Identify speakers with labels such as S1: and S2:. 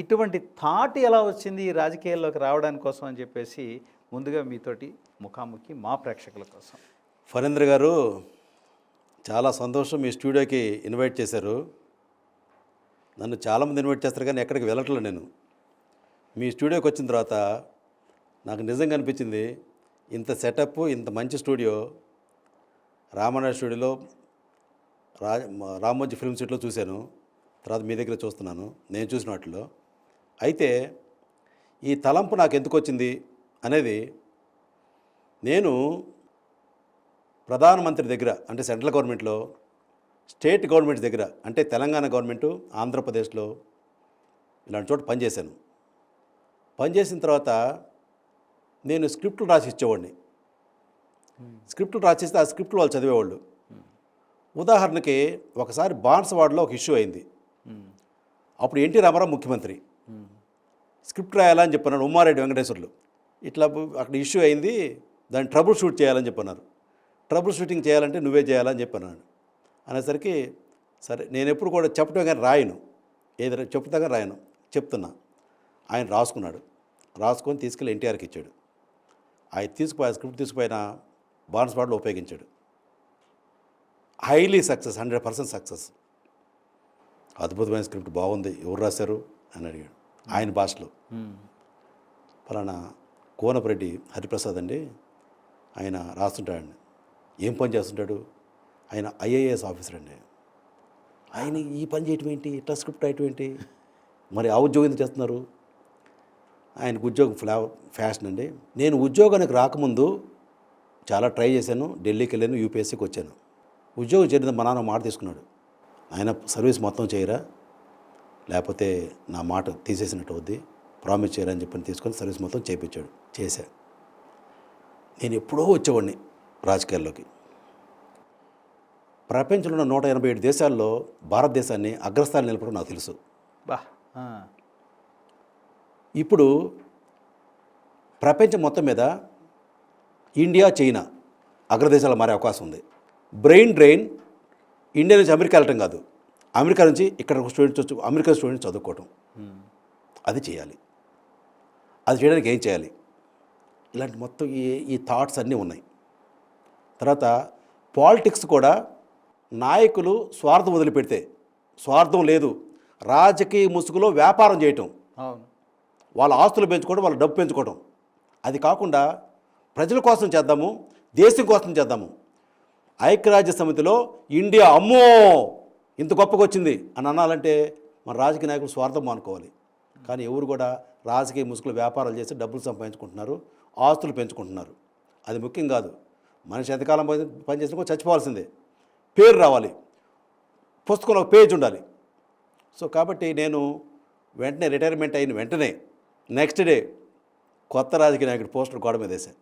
S1: ఇటువంటి థాట్ ఎలా వచ్చింది ఈ రాజకీయాల్లోకి రావడానికి కోసం అని చెప్పేసి ముందుగా మీతోటి ముఖాముఖి మా ప్రేక్షకుల కోసం.
S2: ఫణేంద్ర గారు చాలా సంతోషం మీ స్టూడియోకి ఇన్వైట్ చేశారు. నన్ను చాలామంది ఇన్వైట్ చేస్తారు కానీ ఎక్కడికి వెళ్ళట్లేదు నేను. మీ స్టూడియోకి వచ్చిన తర్వాత నాకు నిజంగా అనిపించింది ఇంత సెటప్ ఇంత మంచి స్టూడియో రామనాథ స్టూడియోలో రా రామోజీ ఫిల్మ్ సిటీలో చూశాను. తర్వాత మీ దగ్గర చూస్తున్నాను. నేను చూసిన వాటిలో. అయితే ఈ తలంపు నాకు ఎందుకు వచ్చింది అనేది నేను ప్రధానమంత్రి దగ్గర అంటే సెంట్రల్ గవర్నమెంట్లో స్టేట్ గవర్నమెంట్ దగ్గర అంటే తెలంగాణ గవర్నమెంటు ఆంధ్రప్రదేశ్లో ఇలాంటి చోట పనిచేశాను. పనిచేసిన తర్వాత నేను స్క్రిప్ట్లు రాసి ఇచ్చేవాడిని. స్క్రిప్ట్లు రాసిస్తే ఆ స్క్రిప్ట్లు వాళ్ళు చదివేవాళ్ళు. ఉదాహరణకి ఒకసారి బాన్సవాడలో ఒక ఇష్యూ అయింది. అప్పుడు ఎన్టీ రామారావు ముఖ్యమంత్రి. స్క్రిప్ట్ రాయాలని చెప్పన్నాడు ఉమ్మారెడ్డి వెంకటేశ్వర్లు. ఇట్లా అక్కడ ఇష్యూ అయింది దాన్ని ట్రబుల్ షూట్ చేయాలని చెప్పన్నారు. ట్రబుల్ షూటింగ్ చేయాలంటే నువ్వే చేయాలని చెప్పన్నాను అనేసరికి సరే నేను ఎప్పుడు కూడా చెప్పడం కానీ రాయను. ఏదైనా చెప్తా కానీ రాయను. చెప్తున్నా. ఆయన రాసుకున్నాడు. రాసుకొని తీసుకెళ్ళి ఎన్టీఆర్కి ఇచ్చాడు. ఆయన తీసుకుపోయి స్క్రిప్ట్ తీసుకుపోయిన బాన్స్పాట్లో ఉపయోగించాడు. Highly success hundred percent success. అద్భుతమైన స్క్రిప్ట్ బాగుంది. ఎవరు రాశారు? అని అడిగాడు. ఆయన భాషలో ఫలానా కోనపరెడ్డి హరిప్రసాద్ అండి. ఆయన రాస్తుంటాడండి. ఏం పని చేస్తుంటాడు? ఆయన ఐఏఎస్ ఆఫీసర్ అండి. ఆయన ఈ పని చేయటం ఏంటి? ఇట్లా స్క్రిప్ట్ రాయటం ఏంటి? మరి ఆ ఉద్యోగం ఎందుకు చేస్తున్నారు? ఆయనకు ఉద్యోగం ఫ్లా ఫ్యాషన్ అండి. నేను ఉద్యోగానికి రాకముందు చాలా ట్రై చేశాను. ఢిల్లీకి వెళ్ళాను యూపీఎస్సీకి వచ్చాను. ఉద్యోగం చేరిన మా నాన్న మాట తీసుకున్నాడు. ఆయన సర్వీస్ మొత్తం చేయరా? లేకపోతే నా మాట తీసేసినట్టు అవుద్ది. ప్రామిస్ చేయరని చెప్పని తీసుకొని సర్వీస్ మొత్తం చేయించాడు చేశా. నేను ఎప్పుడో వచ్చేవాడిని రాజకీయాల్లోకి. ప్రపంచంలో ఉన్న నూట ఎనభై ఏడు దేశాల్లో భారతదేశాన్ని అగ్రస్థానం నిలపడం నాకు తెలుసు.
S1: బా.
S2: ఇప్పుడు ప్రపంచం మొత్తం మీద ఇండియా చైనా అగ్రదేశాలు మారే అవకాశం ఉంది. బ్రెయిన్ డ్రెయిన్ ఇండియా నుంచి అమెరికా వెళ్ళటం కాదు. అమెరికా నుంచి ఇక్కడ స్టూడెంట్స్ వచ్చి అమెరికా స్టూడెంట్స్ చదువుకోవటం. అది చేయాలి. అది చేయడానికి ఏం చేయాలి? ఇలాంటి మొత్తం ఈ ఈ థాట్స్ అన్నీ ఉన్నాయి. తర్వాత పాలిటిక్స్ కూడా నాయకులు స్వార్థం వదిలిపెడితే స్వార్థం లేదు. రాజకీయ ముసుగులో వ్యాపారం చేయటం. వాళ్ళ ఆస్తులు పెంచుకోవడం వాళ్ళ డబ్బు పెంచుకోవడం అది కాకుండా ప్రజల కోసం చేద్దాము దేశం కోసం చేద్దాము. ఐక్యరాజ్య సమితిలో ఇండియా అమ్మో! ఇంత గొప్పగా వచ్చింది అని అనాలంటే మన రాజకీయ నాయకులు స్వార్థం మానుకోవాలి. కానీ ఎవరు కూడా రాజకీయ ముసుగులు వ్యాపారాలు చేసి డబ్బులు సంపాదించుకుంటున్నారు ఆస్తులు పెంచుకుంటున్నారు. అది ముఖ్యం కాదు. మనిషి ఎంతకాలం పని కూడా చచ్చిపోవాల్సిందే. పేరు రావాలి. పుస్తకంలో ఒక పేజ్ ఉండాలి. సో కాబట్టి నేను వెంటనే రిటైర్మెంట్ అయిన వెంటనే నెక్స్ట్ డే కొత్త రాజకీయ నాయకుడు పోస్టర్ గోడ మీద వేశాను